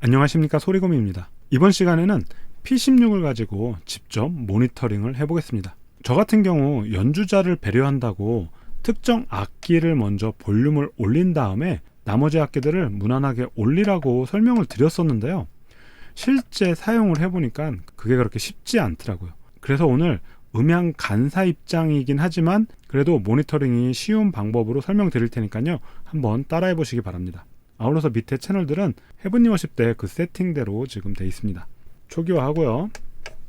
안녕하십니까 소리곰입니다. 이번 시간에는 P16을 가지고 직접 모니터링을 해보겠습니다. 저 같은 경우 연주자를 배려한다고 특정 악기를 먼저 볼륨을 올린 다음에 나머지 악기들을 무난하게 올리라고 설명을 드렸었는데요. 실제 사용을 해보니까 그게 그렇게 쉽지 않더라고요. 그래서 오늘 음향 간사 입장이긴 하지만 그래도 모니터링이 쉬운 방법으로 설명드릴 테니까요. 한번 따라해 보시기 바랍니다. 아울러서 밑에 채널들은 헤븐리 워십 때 그 세팅대로 지금 돼 있습니다. 초기화하고요.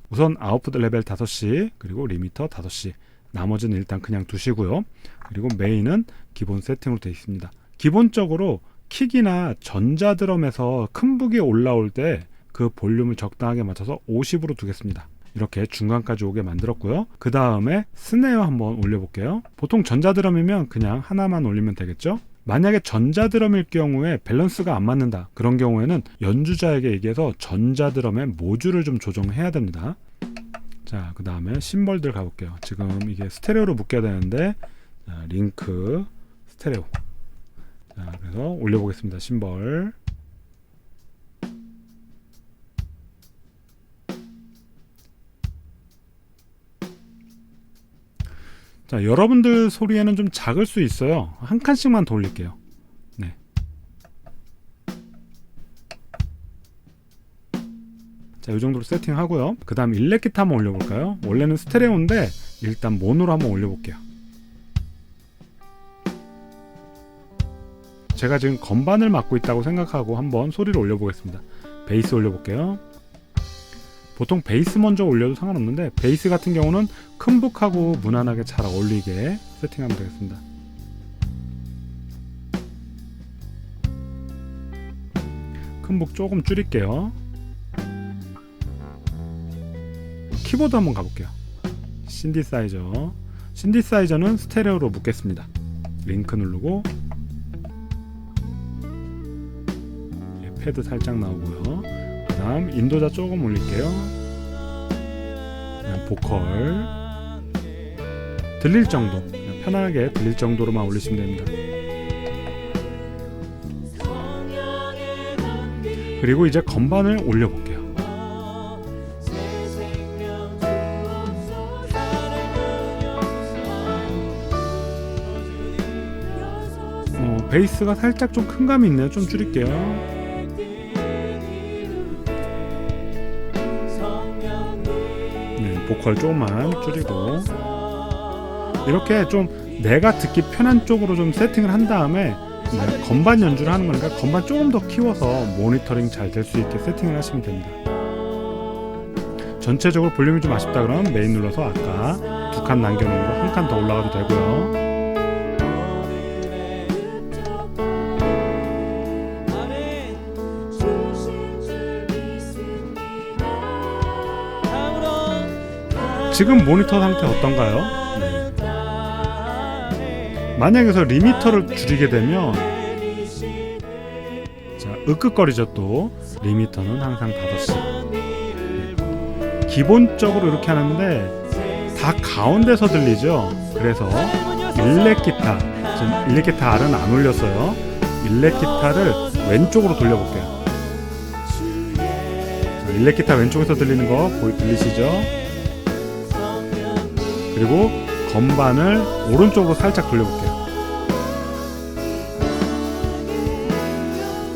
우선 아웃풋 레벨 5시 그리고 리미터 5시 나머지는 일단 그냥 두시고요. 그리고 메인은 기본 세팅으로 되어 있습니다. 기본적으로 킥이나 전자드럼에서 큰 북이 올라올 때 그 볼륨을 적당하게 맞춰서 50으로 두겠습니다. 이렇게 중간까지 오게 만들었고요. 그 다음에 스네어 한번 올려볼게요. 보통 전자드럼이면 그냥 하나만 올리면 되겠죠? 만약에 전자드럼일 경우에 밸런스가 안 맞는다. 그런 경우에는 연주자에게 얘기해서 전자드럼의 모듈을 좀 조정해야 됩니다. 자, 그 다음에 심벌들 가볼게요. 지금 이게 스테레오로 묶여야 되는데, 자, 링크, 스테레오. 자, 그래서 올려보겠습니다. 심벌. 자, 여러분들 소리에는 좀 작을 수 있어요. 한 칸씩만 더 올릴게요. 네. 자, 이 정도로 세팅하고요. 그 다음 일렉기타 한번 올려볼까요? 원래는 스테레오인데 일단 모노로 한번 올려볼게요. 제가 지금 건반을 맡고 있다고 생각하고 한번 소리를 올려보겠습니다. 베이스 올려볼게요. 보통 베이스 먼저 올려도 상관없는데 베이스 같은 경우는 큰 북하고 무난하게 잘 어울리게 세팅하면 되겠습니다. 큰 북 조금 줄일게요. 키보드 한번 가볼게요. 신디사이저. 신디사이저는 스테레오로 묶겠습니다. 링크 누르고 예, 패드 살짝 나오고요. 그 다음 인도자 조금 올릴게요. 그냥 보컬 들릴 정도 그냥 편하게 들릴 정도로만 올리시면 됩니다. 그리고 이제 건반을 올려볼게요. 어, 베이스가 살짝 좀 큰 감이 있네요. 좀 줄일게요. 보컬 조금만 줄이고 이렇게 좀 내가 듣기 편한 쪽으로 좀 세팅을 한 다음에 네, 건반 연주를 하는 거니까 건반 조금 더 키워서 모니터링 잘 될 수 있게 세팅을 하시면 됩니다. 전체적으로 볼륨이 좀 아쉽다 그러면 메인 눌러서 아까 두 칸 남겨놓은 거 한 칸 더 올라가도 되고요. 지금 모니터 상태 어떤가요? 네. 만약에 서 리미터를 줄이게 되면 자 으끄거리죠 또 리미터는 항상 5시 네. 기본적으로 이렇게 하는데 다 가운데서 들리죠 그래서 일렉기타 지금 일렉기타 R은 안 올렸어요 일렉기타를 왼쪽으로 돌려볼게요 자, 일렉기타 왼쪽에서 들리는 거 보이 들리시죠? 그리고 건반을 오른쪽으로 살짝 돌려볼게요.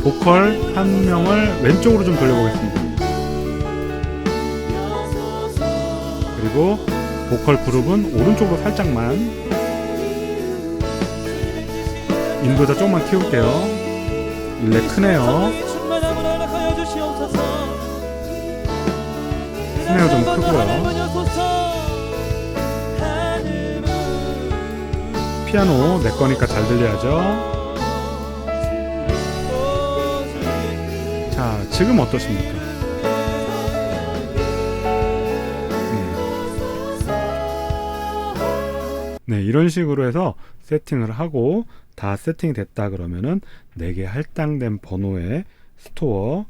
보컬 한 명을 왼쪽으로 좀 돌려보겠습니다. 그리고 보컬 그룹은 오른쪽으로 살짝만 인도자 조금만 키울게요. 일렉 크네요. 스네어 좀 크고요. 피아노 내 거니까 잘 들려야죠. 자, 지금 어떠십니까? 네. 네, 이런 식으로 해서 세팅을 하고 다 세팅이 됐다 그러면은 4개 할당된 번호의 스토어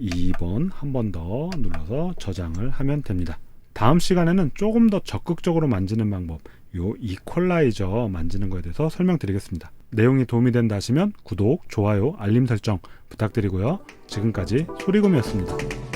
2번 한 번 더 눌러서 저장을 하면 됩니다. 다음 시간에는 조금 더 적극적으로 만지는 방법, 요 이퀄라이저 만지는 거에 대해서 설명드리겠습니다. 내용이 도움이 된다 하시면 구독, 좋아요, 알림 설정 부탁드리고요. 지금까지 소리곰이었습니다.